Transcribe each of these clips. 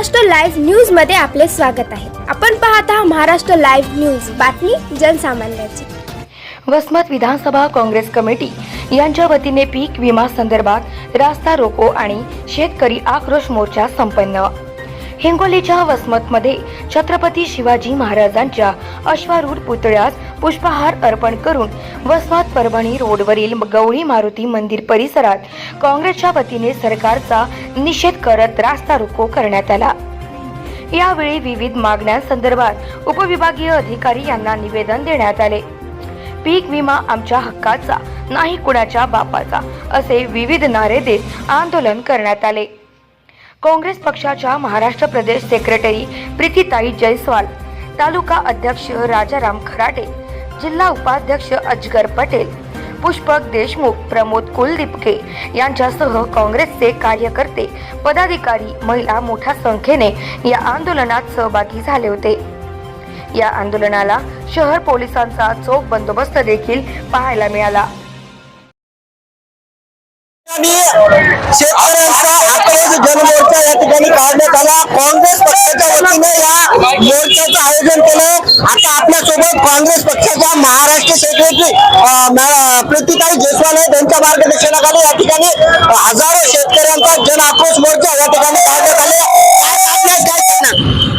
Maharashtra live न्यूजमध्ये आपले स्वागत आहे. आपण पाहत आहात महाराष्ट्र लाईव्ह न्यूज. बातमी जनसामान्याची. वसमत विधानसभा काँग्रेस कमिटी यांच्या वतीने पीक विमा संदर्भात रास्ता रोको आणि शेतकरी आक्रोश मोर्चा संपन्न. हिंगोलीच्या वसमतमध्ये छत्रपती शिवाजी महाराजांच्या अश्वारूढ पुतळ्यास पुष्पहार अर्पण करून वसमत परभणी रोडवरील गवळी मारुती मंदिर परिसरात काँग्रेसच्या वतीने सरकारचा निषेध करत रास्ता रोको करण्यात आला. यावेळी विविध मागण्यांसंदर्भात उपविभागीय अधिकारी यांना निवेदन देण्यात आले. पीक विमा आमच्या हक्काचा नाही कुणाच्या बापाचा असे विविध नारे देत आंदोलन करण्यात आले. काँग्रेस पक्षाच्या महाराष्ट्र प्रदेश सेक्रेटरी प्रीतीताई जयस्वाल तालुका अध्यक्ष राजाराम खराटे जिल्हा उपाध्यक्ष अजगर पटेल पुष्पक देशमुख प्रमोद कुलदीपके यांच्यासह काँग्रेसचे कार्यकर्ते पदाधिकारी महिला मोठ्या संख्येने या आंदोलनात सहभागी झाले होते. या आंदोलनाला शहर पोलिसांचा चोख बंदोबस्त देखील पाहायला मिळाला. शेतकऱ्यांचा जनमोर्चा या ठिकाणी काढण्यात आला. काँग्रेस पक्षाच्या वतीने या मोर्चाचं आयोजन केलं. आता आपल्यासोबत काँग्रेस पक्षाच्या महाराष्ट्र सेक्रेटरी प्रतिताई जयस्वाल आहे त्यांच्या मार्गदर्शनाखाली या ठिकाणी हजारो शेतकऱ्यांचा जन आक्रोश मोर्चा या ठिकाणी काढण्यात आले.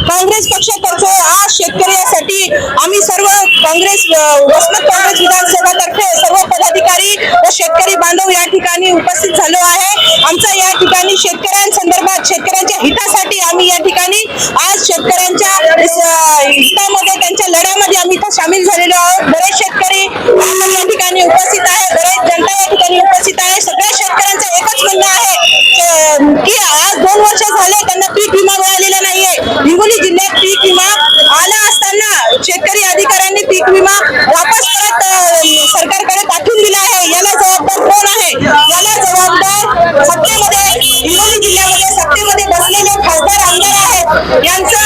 काँग्रेस पक्षातर्फे आज शेतकऱ्यासाठी आम्ही सर्व काँग्रेस वसमत काँग्रेस विधानसभातर्फे सर्व पदाधिकारी व शेतकरी बांधव या ठिकाणी उपस्थित झालो आहे. आमचा या ठिकाणी शेतकऱ्यांचा शेतकऱ्यांच्या हितासाठी आम्ही या ठिकाणी आज शेतकऱ्यांच्या हितामध्ये त्यांच्या लढ्यामध्ये आम्ही इथं सामील झालेलो आहोत. बरेच शेतकरी या ठिकाणी उपस्थित आहे बरेच जनता या ठिकाणी उपस्थित आहे. सगळ्या शेतकऱ्यांचं एकच म्हणणं आहे की आज दोन वर्ष झाले त्यांना पीक विमा मिळालेला नाहीये. हिंगोली जिल्ह्यात पीक विमा आला असताना शेतकरी अधिकाऱ्यांनी पीक विमा वापस करत सरकारकडे पाठवून दिला आहे. याला जबाबदार कोण आहे? याला जबाबदार सत्तेमध्ये हिंगोली जिल्ह्यात सत्तेमध्ये बसलेले खासदार आमदार आहेत. यांचा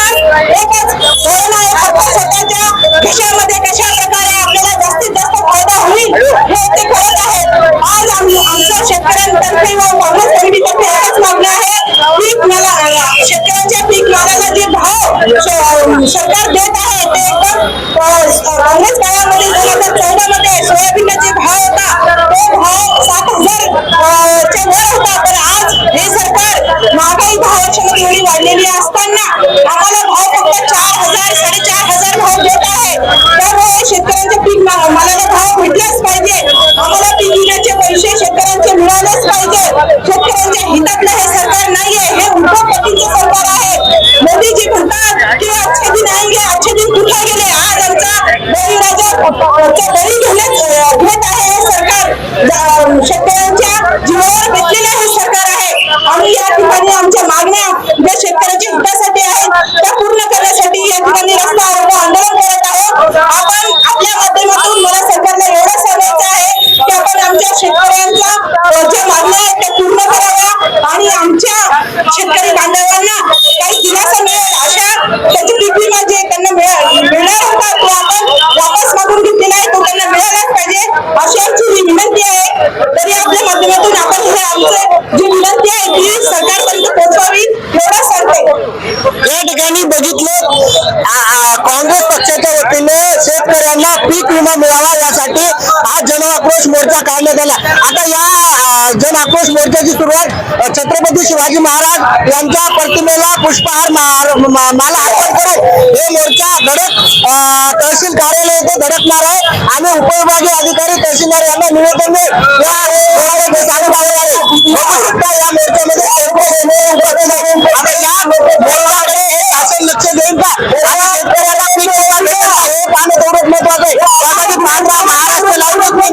एकच धोरण आहे. फक्त स्वतःच्या खिशामध्ये कशा प्रकारे आपल्याला जास्तीत जास्त फायदा होईल हे ते करत आहेत आज आम्ही आमच्या शेतकऱ्यांतर्फे व काँग्रेस कमिटीतर्फे एकच मागणं आहे. पीक माला शेतकऱ्यांच्या पीक मालाला जे भाव सरकार देत आहे ते एकदम काँग्रेस काळामध्ये दोन हजार ठिकाणी आमच्या मागण्या ज्या शेतकऱ्याच्या हितासाठी आहेत त्या पूर्ण करण्यासाठी या ठिकाणी रस्ता रोको आंदोलन करत आहोत. आपण आपल्या माध्यमातून मला सरकारला एवढं सांगायचं आहे की आपण आमच्या शेतकऱ्यांच्या ज्या मागण्या आहेत त्या पूर्ण कराव्या आणि आमच्या शेतकरी बांधवांना काही दिलासा मिळेल अशा त्याची पीक विमा त्यांना मिळणार होता तो आपण वापस मागून घेतलेला आहे तो त्यांना मिळालाच पाहिजे अशी आमची विनंती आहे. तरी आपल्या माध्यमातून आपण हे आमचं जी विनंती आहे ती सरकारपर्यंत पोहोचवावी एवढं सांगते या ठिकाणी बघितलं आ- आ- काँग्रेस पक्षाच्या वतीने शेतकऱ्यांना पीक विमा मिळावा यासाठी आज जन आक्रोश मोर्चा काढण्यात आला आता या जन आक्रोश मोर्चाची सुरुवात छत्रपती शिवाजी महाराज यांच्या प्रतिमेला पुष्पहार माला अर्पण करून हे मोर्चा धडक तहसील कार्यालय येथे धडकणार आहे आणि उपविभागीय अधिकारी तहसीलदार यांना निवेदन या मोर्चामध्ये